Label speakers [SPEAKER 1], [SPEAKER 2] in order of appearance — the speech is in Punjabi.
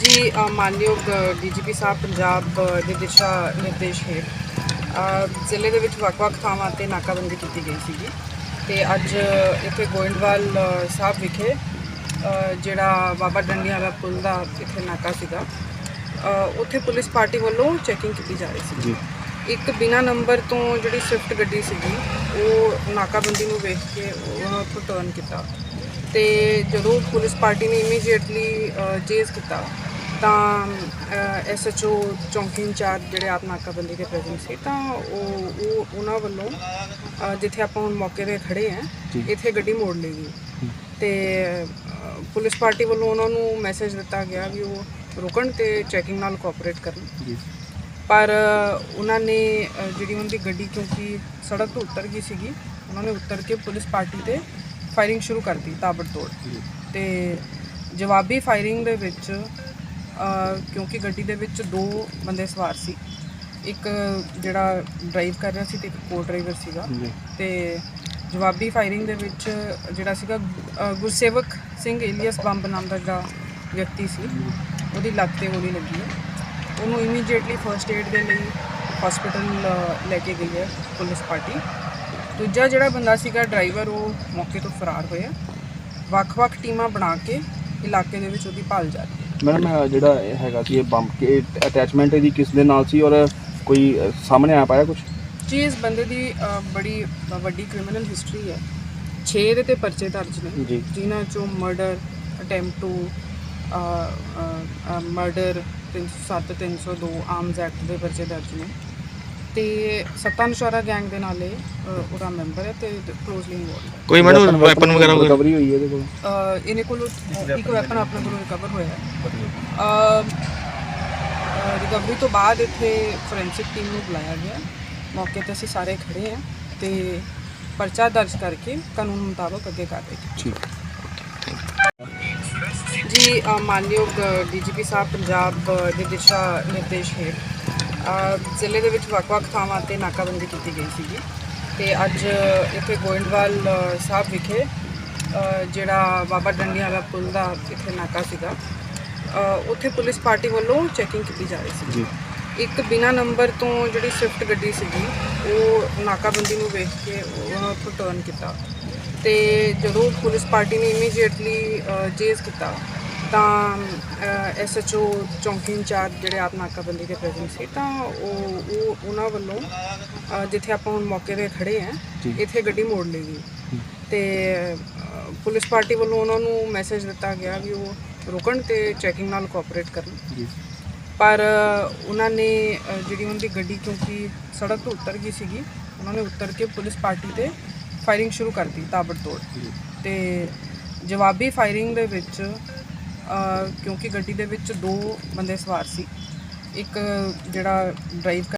[SPEAKER 1] ਜੀ ਮਾਨਯੋਗ ਡੀਜੀਪੀ ਸਾਹਿਬ ਪੰਜਾਬ ਦੇ ਦਿਸ਼ਾ ਨਿਰਦੇਸ਼ ਹੇਠ ਜ਼ਿਲ੍ਹੇ ਦੇ ਵਿੱਚ ਵੱਖ-ਵੱਖ ਥਾਵਾਂ ਤੇ ਨਾਕਾਬੰਦੀ ਕੀਤੀ ਗਈ ਸੀਗੀ। ਤੇ ਅੱਜ ਇੱਥੇ ਗੋਇੰਦਵਾਲ ਸਾਹਿਬ ਵਿਖੇ ਜਿਹੜਾ ਬਾਬਾ ਡੰਡੀਆਂ ਵਾਲਾ ਪੁਲ ਦਾ ਇੱਥੇ ਨਾਕਾ ਸੀਗਾ ਉੱਥੇ ਪੁਲਿਸ ਪਾਰਟੀ ਵੱਲੋਂ ਚੈਕਿੰਗ ਕੀਤੀ ਜਾ ਰਹੀ ਸੀ
[SPEAKER 2] ਜੀ।
[SPEAKER 1] ਇੱਕ ਬਿਨਾ ਨੰਬਰ ਤੋਂ ਜਿਹੜੀ ਸਵਿਫਟ ਗੱਡੀ ਸੀਗੀ ਉਹ ਨਾਕਾਬੰਦੀ ਨੂੰ ਵੇਖ ਕੇ ਉਹਨਾਂ ਤੋਂ ਟਰਨ ਕੀਤਾ। ਤੇ ਜਦੋਂ ਪੁਲਿਸ ਪਾਰਟੀ ਨੇ ਇਮੀਡੀਏਟਲੀ ਚੇਜ਼ ਕੀਤਾ ਤਾਂ ਐਸਐਚਓ ਚੌਂਕੀ ਇੰਚਾਰਜ ਜਿਹੜੇ ਆਪ ਨਾਕਾਬੰਦੀ ਦੇ ਪ੍ਰੈਜ਼ੈਂਟ ਸੀ ਤਾਂ ਉਹ ਉਹ ਉਹਨਾਂ ਵੱਲੋਂ ਜਿੱਥੇ ਆਪਾਂ ਹੁਣ ਮੌਕੇ ਤੇ ਖੜੇ ਆ। ਇੱਥੇ ਗੱਡੀ ਮੋੜ ਲਈ ਗਈ। ਤੇ ਪੁਲਿਸ ਪਾਰਟੀ ਵੱਲੋਂ ਉਹਨਾਂ ਨੂੰ ਮੈਸੇਜ ਦਿੱਤਾ ਗਿਆ ਵੀ ਉਹ ਰੁਕਣ ਤੇ ਚੈਕਿੰਗ ਨਾਲ ਕੋਆਪਰੇਟ ਕਰਨ। ਪਰ ਉਹਨਾਂ ਨੇ ਜਿਹੜੀ ਉਹਨਾਂ ਦੀ ਗੱਡੀ ਕਿਉਂਕਿ ਸੜਕ ਤੋਂ ਉਤਰ ਗਈ ਸੀਗੀ ਉਹਨਾਂ ਨੇ ਉਤਰ ਕੇ ਪੁਲਿਸ ਪਾਰਟੀ ਤੇ ਫਾਇਰਿੰਗ ਸ਼ੁਰੂ ਕਰਤੀ ਤਾਬੜਤੋੜ
[SPEAKER 2] ਜੀ
[SPEAKER 1] ਤੇ ਜਵਾਬੀ ਫਾਇਰਿੰਗ ਦੇ ਵਿੱਚ ਕਿਉਂਕਿ ਗੱਡੀ ਦੇ ਵਿੱਚ ਦੋ ਬੰਦੇ ਸਵਾਰ ਸੀ। ਇੱਕ ਜਿਹੜਾ ਡਰਾਈਵ ਕਰ ਰਿਹਾ ਸੀ ਤੇ ਇੱਕ ਕੋ ਡਰਾਈਵਰ ਸੀਗਾ। ਤੇ ਜਵਾਬੀ ਫਾਇਰਿੰਗ ਦੇ ਵਿੱਚ ਜਿਹੜਾ ਸੀਗਾ ਗੁਰਸੇਵਕ ਸਿੰਘ ਏਲੀਅਸ ਬੰਬ ਨਾਮ ਦਾ ਜਿਹੜਾ ਵਿਅਕਤੀ ਸੀ ਉਹਦੀ ਲੱਤ ਤੇ ਗੋਲੀ ਲੱਗੀ ਹੈ। ਉਹਨੂੰ ਇਮੀਡੀਏਟਲੀ ਫਰਸਟ ਏਡ ਦੇ ਲਈ ਹਸਪੀਟਲ ਲੈ ਕੇ ਗਈ ਹੈ ਪੁਲਿਸ ਪਾਰਟੀ। ਦੂਜਾ ਜਿਹੜਾ ਬੰਦਾ ਸੀਗਾ ਡਰਾਈਵਰ ਉਹ ਮੌਕੇ ਤੋਂ ਫਰਾਰ ਹੋਇਆ। ਵੱਖ-ਵੱਖ ਟੀਮਾਂ ਬਣਾ ਕੇ ਇਲਾਕੇ ਦੇ ਵਿੱਚ ਉਹਦੀ ਭਾਲ ਜਾਰੀ ਹੈ।
[SPEAKER 2] ਮੈਡਮ ਜਿਹੜਾ ਇਹ ਹੈਗਾ ਸੀ ਇਹ ਬੰਬ ਕੇ ਅਟੈਚਮੈਂਟ ਇਹਦੀ ਕਿਸ ਦੇ ਨਾਲ ਸੀ ਔਰ ਕੋਈ ਸਾਹਮਣੇ ਆ ਪਾਇਆ ਕੁਝ
[SPEAKER 1] ਜੀ ਇਸ ਬੰਦੇ ਦੀ ਅ, ਬੜੀ ਵੱਡੀ ਕ੍ਰਿਮੀਨਲ ਹਿਸਟਰੀ ਹੈ। 6 ਦੇ ਤੇ ਪਰਚੇ ਦਰਜ ਨੇ।
[SPEAKER 2] ਜੀ।
[SPEAKER 1] ਜਿਨ੍ਹਾਂ ਚੋਂ murder attempt to murder 307 302 arms act ਦੇ ਪਰਚੇ ਦਰਜ ਨੇ। ਤੇ ਸੱਤਾਨੁਸ਼ਾਰਾ ਗੈਂਗ ਦੇ ਨਾਲੇ ਉਹਦਾ ਮੈਂਬਰ ਹੈ ਤੇ ਕਲੋਜ਼ਲੀ ਇਨਵੋਲਡ ਹੈ।
[SPEAKER 3] ਕੋਈ ਮੈਡਮ ਵੈਪਨ ਵਗੈਰਾ ਵਗੈਰਾ
[SPEAKER 2] ਰਿਕਵਰੀ ਹੋਈ ਹੈ ਇਹਦੇ ਕੋਲ?
[SPEAKER 1] ਅ, ਇਹਨੇ ਕੋਲ ਇੱਕ ਵੈਪਨ ਆਪਣੇ ਕੋਲੋਂ ਰਿਕਵਰ ਹੋਇਆ ਹੈ। ਰਿਕਵਰੀ ਤੋਂ ਬਾਅਦ ਇੱਥੇ ਫੋਰੈਂਸਿਕ ਟੀਮ ਨੂੰ ਬੁਲਾਇਆ ਗਿਆ। ਮੌਕੇ ਤੇ ਅਸੀਂ ਸਾਰੇ ਖੜੇ ਹਾਂ ਤੇ ਪਰਚਾ ਦਰਜ ਕਰਕੇ ਕਾਨੂੰਨ ਮੁਤਾਬਕ ਅੱਗੇ ਕਾਰਵਾਈ ਕੀਤੀ
[SPEAKER 2] ਠੀਕ।
[SPEAKER 1] ਜੀ ਅ, ਮਾਨਯੋਗ ਡੀਜੀਪੀ ਸਾਹਿਬ ਪੰਜਾਬ ਅ, ਦੇ ਦਿਸ਼ਾ ਨਿਰਦੇਸ਼ ਹੇਠ ਅ, ਜ਼ਿਲ੍ਹੇ ਦੇ ਵਿੱਚ ਵੱਖ-ਵੱਖ ਥਾਵਾਂ ਤੇ ਨਾਕਾਬੰਦੀ ਕੀਤੀ ਗਈ ਸੀਗੀ। ਤੇ ਅੱਜ ਇੱਥੇ ਗੋਇੰਦਵਾਲ ਸਾਹਿਬ ਵਿਖੇ ਜਿਹੜਾ ਬਾਬਾ ਡੰਡੀਆਂ ਵਾਲਾ ਪੁਲ ਦਾ ਇੱਥੇ ਨਾਕਾ ਸੀਗਾ ਉੱਥੇ ਪੁਲਿਸ ਪਾਰਟੀ ਵੱਲੋਂ ਚੈਕਿੰਗ ਕੀਤੀ ਜਾ ਰਹੀ ਸੀ
[SPEAKER 2] ਜੀ।
[SPEAKER 1] ਇੱਕ ਬਿਨਾ ਨੰਬਰ ਤੋਂ ਜਿਹੜੀ ਸਵਿਫਟ ਗੱਡੀ ਸੀਗੀ ਉਹ ਨਾਕਾਬੰਦੀ ਨੂੰ ਵੇਖ ਕੇ ਉਹਨਾਂ ਤੋਂ ਟਰਨ ਕੀਤਾ। ਤੇ ਜਦੋਂ ਪੁਲਿਸ ਪਾਰਟੀ ਨੇ ਇਮੀਡੀਏਟਲੀ ਚੇਜ਼ ਕੀਤਾ ਤਾਂ ਐਸਐਚਓ ਚੌਂਕੀ ਇੰਚਾਰਜ ਜਿਹੜੇ ਆਪ ਨਾਕਾਬੰਦੀ ਦੇ ਪ੍ਰੈਜ਼ੈਂਟ ਸੀ ਤਾਂ ਉਹ ਉਹ ਉਹਨਾਂ ਵੱਲੋਂ ਅ, ਜਿੱਥੇ ਆਪਾਂ ਹੁਣ ਮੌਕੇ ਤੇ ਖੜੇ ਆ। ਇੱਥੇ ਗੱਡੀ ਮੋੜ ਲਈ ਗਈ। ਤੇ ਅ, ਪੁਲਿਸ ਪਾਰਟੀ ਵੱਲੋਂ ਉਹਨਾਂ ਨੂੰ ਮੈਸੇਜ ਦਿੱਤਾ ਗਿਆ ਵੀ ਉਹ ਰੁਕਣ ਤੇ ਚੈਕਿੰਗ ਨਾਲ ਕੋਆਪਰੇਟ ਕਰਨ।
[SPEAKER 2] ਜੀ।
[SPEAKER 1] ਪਰ ਉਹਨਾਂ ਨੇ ਅ, ਜਿਹੜੀ ਉਹਨਾਂ ਦੀ ਗੱਡੀ ਕਿਉਂਕਿ ਸੜਕ ਤੋਂ ਉਤਰ ਗਈ ਸੀਗੀ ਉਹਨਾਂ ਨੇ ਉਤਰ ਕੇ ਪੁਲਿਸ ਪਾਰਟੀ ਤੇ ਫਾਇਰਿੰਗ ਸ਼ੁਰੂ ਕਰਤੀ ਤਾਬੜਤੋੜ। ਤੇ ਜਵਾਬੀ ਫਾਇਰਿੰਗ ਦੇ ਵਿੱਚ ਕਿਉਂਕਿ ਗੱਡੀ ਦੇ ਵਿੱਚ ਦੋ ਬੰਦੇ ਸਵਾਰ ਸੀ। ਇੱਕ ਜਿਹੜਾ ਡਰਾਈਵ